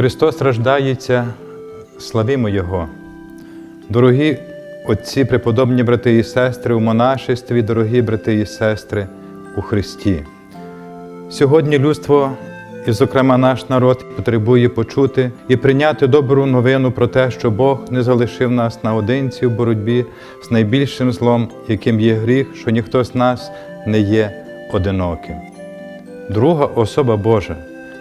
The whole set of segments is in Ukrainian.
Христос рождається, славімо Його. Дорогі отці, преподобні брати і сестри у монашестві, дорогі брати і сестри у Христі. Сьогодні людство, і, зокрема, наш народ, потребує почути і прийняти добру новину про те, що Бог не залишив нас наодинці в боротьбі з найбільшим злом, яким є гріх, що ніхто з нас не є одиноким. Друга особа Божа,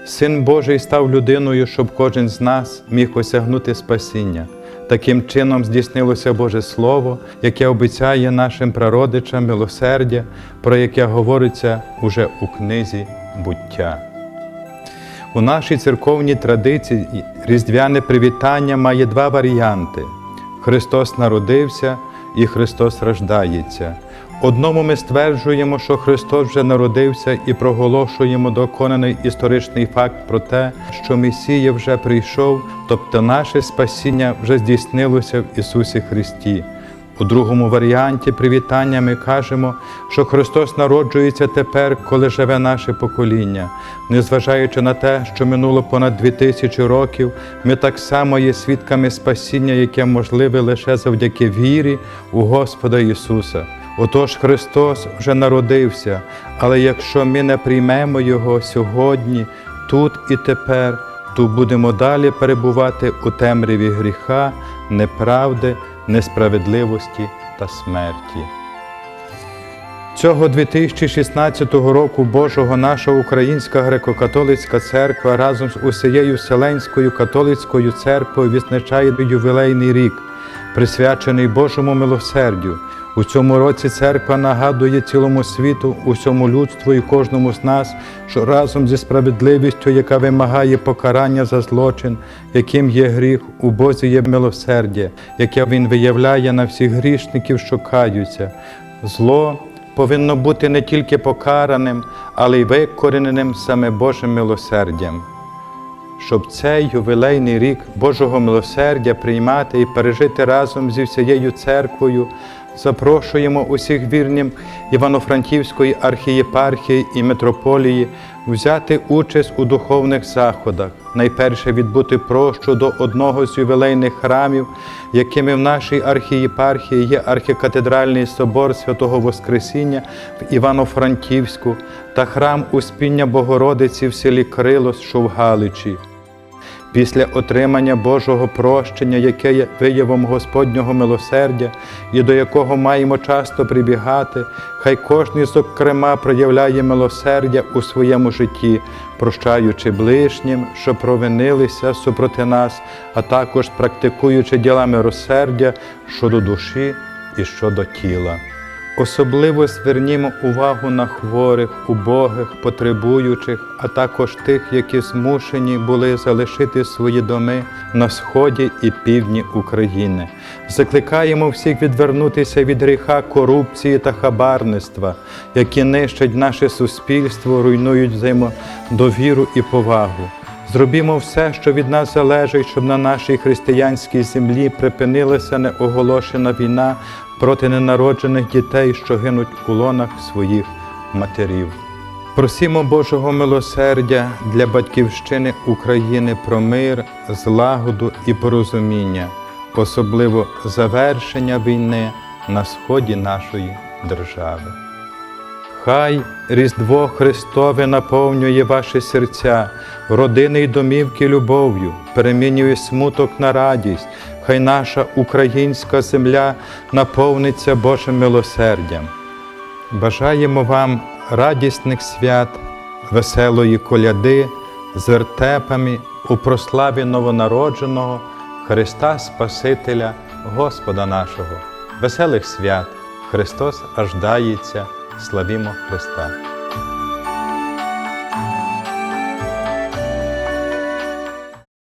Син Божий став людиною, щоб кожен з нас міг осягнути спасіння. Таким чином здійснилося Боже Слово, яке обіцяє нашим прародичам милосердя, про яке говориться уже у книзі буття. У нашій церковній традиції різдвяне привітання має два варіанти: Христос народився і Христос рождається. Одному ми стверджуємо, що Христос вже народився і проголошуємо доконаний історичний факт про те, що Месія вже прийшов, тобто наше спасіння вже здійснилося в Ісусі Христі. У другому варіанті привітання ми кажемо, що Христос народжується тепер, коли живе наше покоління. Незважаючи на те, що минуло понад дві тисячі років, ми так само є свідками спасіння, яке можливе лише завдяки вірі у Господа Ісуса. Отож Христос вже народився, але якщо ми не приймемо Його сьогодні, тут і тепер, то будемо далі перебувати у темряві гріха, неправди, несправедливості та смерті. Цього 2016 року Божого наша Українська греко-католицька церква разом з усією Вселенською католицькою церквою відзначає ювілейний рік, присвячений Божому милосердю. У цьому році церква нагадує цілому світу, усьому людству і кожному з нас, що разом зі справедливістю, яка вимагає покарання за злочин, яким є гріх, у Бозі є милосердя, яке Він виявляє на всіх грішників, що каються. Зло повинно бути не тільки покараним, але й викорененим саме Божим милосердям. Щоб цей ювілейний рік Божого милосердя приймати і пережити разом зі всією церквою, запрошуємо усіх вірнім Івано-Франківської архієпархії і митрополії взяти участь у духовних заходах, найперше відбути прощу до одного з ювілейних храмів, якими в нашій архієпархії є архікатедральний собор святого Воскресіння в Івано-Франківську та храм Успіння Богородиці в селі Крилос, що в Галичі. Після отримання Божого прощення, яке є виявом Господнього милосердя і до якого маємо часто прибігати, хай кожний, зокрема, проявляє милосердя у своєму житті, прощаючи ближнім, що провинилися супроти нас, а також практикуючи діла милосердя щодо душі і щодо тіла. Особливо звернімо увагу на хворих, убогих, потребуючих, а також тих, які змушені були залишити свої доми на сході і півдні України. Закликаємо всіх відвернутися від гріха корупції та хабарництва, які нищать наше суспільство, руйнують взаємодовіру і повагу. Зробімо все, що від нас залежить, щоб на нашій християнській землі припинилася неоголошена війна проти ненароджених дітей, що гинуть у лонах своїх матерів. Просімо Божого милосердя для батьківщини України про мир, злагоду і порозуміння, особливо завершення війни на сході нашої держави. Хай Різдво Христове наповнює ваші серця, родини й домівки любов'ю, перемінює смуток на радість, хай наша українська земля наповниться Божим милосердям. Бажаємо вам радісних свят, веселої коляди з вертепами у прославі новонародженого Христа Спасителя, Господа нашого, веселих свят! Христос ождається, славімо Христа!